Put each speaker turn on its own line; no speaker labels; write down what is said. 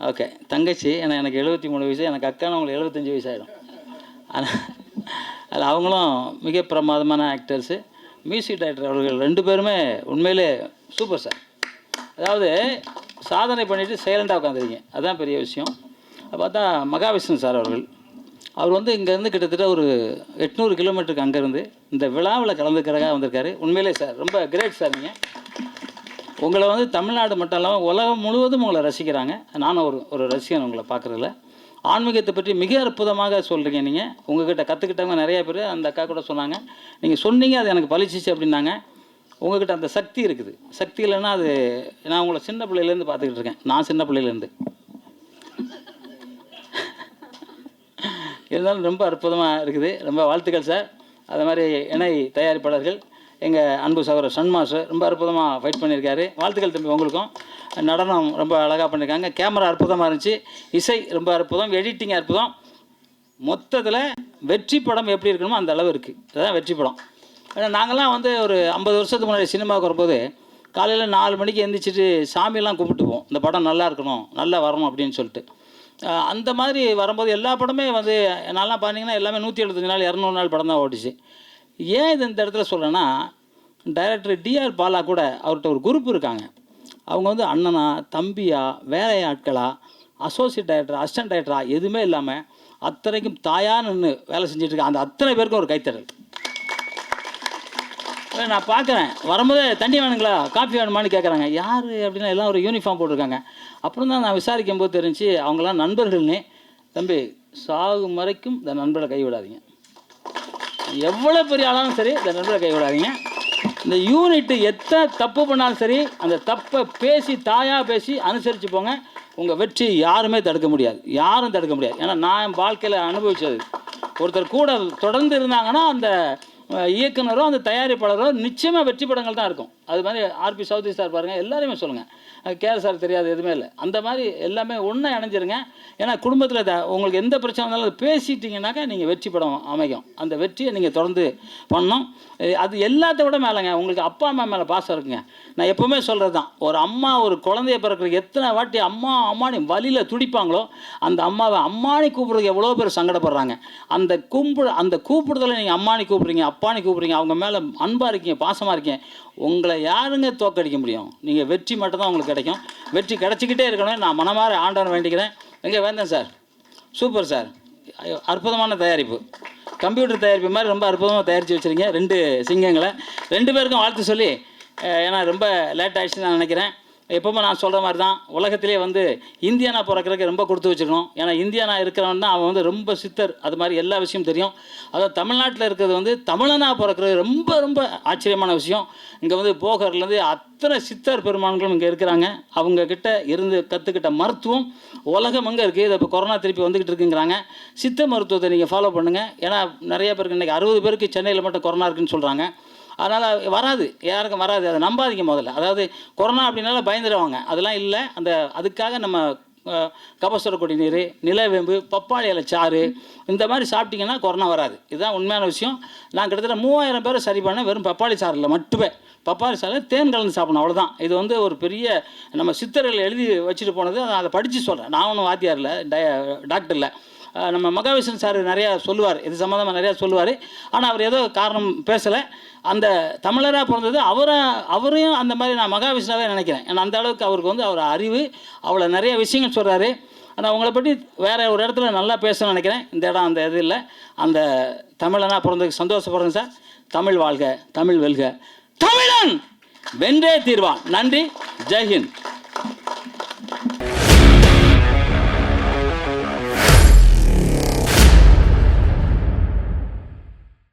Okay தங்கச்சி ஏன்னா எனக்கு எழுபத்தி மூணு வயசு எனக்கு அக்கான அவங்களுக்கு எழுபத்தஞ்சி வயசு ஆகிடும் ஆனால் அது அவங்களும் மிக பிரமாதமான ஆக்டர்ஸு மியூசிக் டைரக்டர் அவர்கள் ரெண்டு பேருமே உண்மையிலே சூப்பர் சார் அதாவது சாதனை பண்ணிவிட்டு சைலண்டாக உட்காந்துருக்கீங்க அதுதான் பெரிய விஷயம். பார்த்தா மகாவிஷ்ணு சார் அவர்கள். அவர் வந்து இங்கேருந்து கிட்டத்தட்ட ஒரு எட்நூறு கிலோமீட்டருக்கு அங்கேருந்து இந்த விழாவில் கலந்துக்கிறதாக வந்திருக்காரு. உண்மையிலே சார் ரொம்ப கிரேட் சார் நீங்கள் உங்களை வந்து தமிழ்நாடு மட்டும் இல்லாமல் உலகம் முழுவதும் உங்களை ரசிக்கிறாங்க. நானும் ஒரு ஒரு ரசிகன் உங்களை பார்க்குறதுல. ஆன்மீகத்தை பற்றி மிக அற்புதமாக சொல்கிறீங்க நீங்கள் உங்ககிட்ட கற்றுக்கிட்டவங்க நிறைய பேர் அந்த அக்கா கூட சொன்னாங்க. நீங்கள் சொன்னீங்க அது எனக்கு பழிச்சிச்சு அப்படின்னாங்க. உங்ககிட்ட அந்த சக்தி இருக்குது. சக்தி இல்லைன்னா அது நான் உங்களை சின்ன பிள்ளையிலேருந்து பார்த்துக்கிட்டு இருக்கேன். நான் சின்ன பிள்ளையிலேருந்து. இருந்தாலும் ரொம்ப அற்புதமாக இருக்குது. ரொம்ப வாழ்த்துக்கள் சார். அது மாதிரி இணை தயாரிப்பாளர்கள் எங்கள் அன்பு சகோதரர் சன்மாஸ் ரொம்ப அற்புதமாக ஃபைட் பண்ணியிருக்காரு. வாழ்த்துக்கள் தம்பி உங்களுக்கும். நடனம் ரொம்ப அழகாக பண்ணியிருக்காங்க. கேமரா அற்புதமாக இருந்துச்சு. இசை ரொம்ப அற்புதம். எடிட்டிங் அற்புதம். மொத்தத்தில் வெற்றி படம் எப்படி இருக்கணுமோ அந்த அளவு இருக்குது அதுதான் வெற்றி படம். ஏன்னா நாங்கள்லாம் வந்து ஒரு ஐம்பது வருஷத்துக்கு முன்னாடி சினிமாவுக்கு வரும்போது காலையில் நாலு மணிக்கு எந்திரிச்சிட்டு சாமியெல்லாம் கும்பிட்டுப்போம் இந்த படம் நல்லா இருக்கணும் நல்லா வரணும் அப்படின்னு சொல்லிட்டு. அந்த மாதிரி வரும்போது எல்லா படமே வந்து நான்லாம் பார்த்தீங்கன்னா எல்லாமே நூற்றி எழுபத்தஞ்சு நாள் இரநூறு நாள் படம் தான் ஓடிச்சு ஏன் இது இந்த இடத்துல சொல்கிறேன்னா டைரக்டர் டிஆர் பாலா கூட அவர்கிட்ட ஒரு குரூப் இருக்காங்க. அவங்க வந்து அண்ணனா தம்பியா வேலை ஆட்களா அசோசியேட் டைரக்டர் அசிஸ்டன்ட் டைரக்டரா எதுவுமே இல்லாமல் அத்தனைக்கும் தாயாக நின்று வேலை செஞ்சுட்டு இருக்க அந்த அத்தனை பேருக்கும் ஒரு கைத்தறல் நான் பார்க்குறேன் வரும்போதே தண்ணி வேணுங்களா? காஃபி வேணுமான்னு கேட்குறாங்க யார் அப்படின்னா எல்லாம் ஒரு யூனிஃபார்ம் போட்டிருக்காங்க. அப்புறம் தான் நான் விசாரிக்கும் போது தெரிஞ்சு அவங்களாம் நண்பர்கள்னே. தம்பி சாகும் வரைக்கும் இந்த நண்பரை கைவிடாதீங்க. எவ்வளோ பெரிய ஆளாலும் சரி இந்த நண்பரை கைவிடாதீங்க. இந்த யூனிட்டு எத்தனை தப்பு பண்ணாலும் சரி அந்த தப்பை பேசி தாயாக பேசி அனுசரித்து போங்க. உங்கள் வெற்றி யாருமே தடுக்க முடியாது. யாரும் தடுக்க முடியாது. ஏன்னா நான் என் வாழ்க்கையில் அனுபவித்தது ஒருத்தர் கூட தொடர்ந்து இருந்தாங்கன்னா அந்த இயக்குனரோ அந்த தயாரிப்பாளரோ நிச்சயமாக வெற்றி படங்கள் தான் இருக்கும். அது மாதிரி ஆர்பி சௌத்ரி சார் பாருங்கள் எல்லாருமே சொல்லுங்கள் கேஆர் சார் தெரியாது எதுவுமே இல்லை. அந்த மாதிரி எல்லாமே ஒன்றா இணைஞ்சிருங்க. ஏன்னா குடும்பத்தில் த உங்களுக்கு எந்த பிரச்சனை வந்தாலும் அதை பேசிட்டீங்கன்னாக்கா நீங்கள் வெற்றி படம் அமைக்கும் அந்த வெற்றியை நீங்கள் தொடர்ந்து பண்ணணும். அது எல்லாத்த விட மேலேங்க. உங்களுக்கு அப்பா அம்மா மேலே பாசம் இருக்குங்க. நான் எப்போவுமே சொல்கிறது தான். ஒரு அம்மா ஒரு குழந்தைய பிறக்கிற எத்தனை வாட்டி அம்மா அம்மானி வழியில் துடிப்பாங்களோ அந்த அம்மாவை அம்மானி கூப்பிட்றதுக்கு எவ்வளோ பேர் சங்கடப்படுறாங்க. அந்த கும்பிடு அந்த கூப்பிடுதலை நீங்கள் அம்மானி கூப்பிட்றீங்க அப்பான்னு கூப்பிட்றீங்க அவங்க மேலே அன்பாக இருக்கீங்க பாசமாக இருக்கீங்க உங்களை யாருங்க தோக்கடிக்க முடியும்? நீங்கள் வெற்றி மட்டும்தான் உங்களுக்கு கிடைக்கும். வெற்றி கிடச்சிக்கிட்டே இருக்கணும் நான் மனமாற ஆண்டவன் வேண்டிக்கிறேன். எங்கே வேந்தேன் சார்? Super sir. அற்புதமான தயாரிப்பு. கம்ப்யூட்டர் தயாரிப்பு மாதிரி ரொம்ப அற்புதமாக தயாரித்து வச்சுருக்கீங்க. ரெண்டு சிங்கங்களை. ரெண்டு பேருக்கும் வாழ்த்து சொல்லி ஏன்னா ரொம்ப லேட் ஆகிடுச்சுன்னு நான் நினைக்கிறேன். எப்பவுமே நான் சொல்கிற மாதிரி தான் உலகத்திலே வந்து இந்தியானா பிறக்கிறதுக்கு ரொம்ப கொடுத்து வச்சிருக்கணும். ஏன்னா இந்தியானா இருக்கிறவன் தான் அவன் வந்து ரொம்ப சித்தர். அது மாதிரி எல்லா விஷயம் தெரியும். அதாவது தமிழ்நாட்டில் இருக்கிறது வந்து தமிழனா பிறக்கிறது ரொம்ப ரொம்ப ஆச்சரியமான விஷயம். இங்கே வந்து போகர்லேருந்து அத்தனை சித்தர் பெருமான்களும் இங்கே இருக்கிறாங்க. அவங்கக்கிட்ட இருந்து கற்றுக்கிட்ட மருத்துவம் உலகம் அங்கே இருக்குது இதை இப்போ கொரோனா திருப்பி வந்துக்கிட்டு இருக்குங்கிறாங்க. சித்த மருத்துவத்தை நீங்கள் ஃபாலோ பண்ணுங்கள் ஏன்னா நிறைய பேருக்கு இன்றைக்கி அறுபது பேருக்கு சென்னையில் மட்டும் கொரோனா இருக்குன்னு சொல்கிறாங்க அதனால் வராது. யாருக்கும் வராது. அதை நம்பாதீங்க முதல்ல. அதாவது கொரோனா அப்படின்னால பயந்துடுவாங்க அதெல்லாம் இல்லை. அந்த அதுக்காக நம்ம கபசுர குடிநீர் நிலவேம்பு பப்பாளி இலை சாறு இந்த மாதிரி சாப்பிட்டிங்கன்னா கொரோனா வராது. இதுதான் உண்மையான விஷயம். நான் கிட்டத்தட்ட மூவாயிரம் பேரை சரி பண்ணேன் வெறும் பப்பாளி சாறில் மட்டுமே. பப்பாளி சாறில் தேன் கலந்து சாப்பிடணும். அவ்வளோதான் இது வந்து ஒரு பெரிய நம்ம சித்தர்கள் எழுதி வச்சுட்டு போனது. அதை படித்து சொல்கிறேன் நான் ஒன்றும் வாத்தியார் இல்லை டய டாக்டர் இல்லை. நம்ம மகாவிஷ்ணு சார் நிறையா சொல்லுவார். இது சம்மந்தமாக நிறையா சொல்லுவார். ஆனால் அவர் ஏதோ காரணம் பேசலை. அந்த தமிழராக பிறந்தது அவரை அவரையும் அந்த மாதிரி நான் மகாவிஷ்ணாவே நினைக்கிறேன். ஏன்னா அந்த அளவுக்கு அவருக்கு வந்து அவர் அறிவு அவ்வளோ நிறைய விஷயங்கள் சொல்கிறாரு ஆனால் அவங்கள பற்றி வேறு ஒரு இடத்துல நல்லா பேசணும்னு நினைக்கிறேன். இந்த இடம் அந்த இது இல்லை. அந்த தமிழனாக பிறந்ததுக்கு சந்தோஷப்படுறேன் சார். தமிழ் வாழ்க தமிழ் வெல்க. தமிழன்! வென்றே தீர்வான். நன்றி. ஜெய்ஹிந்த்.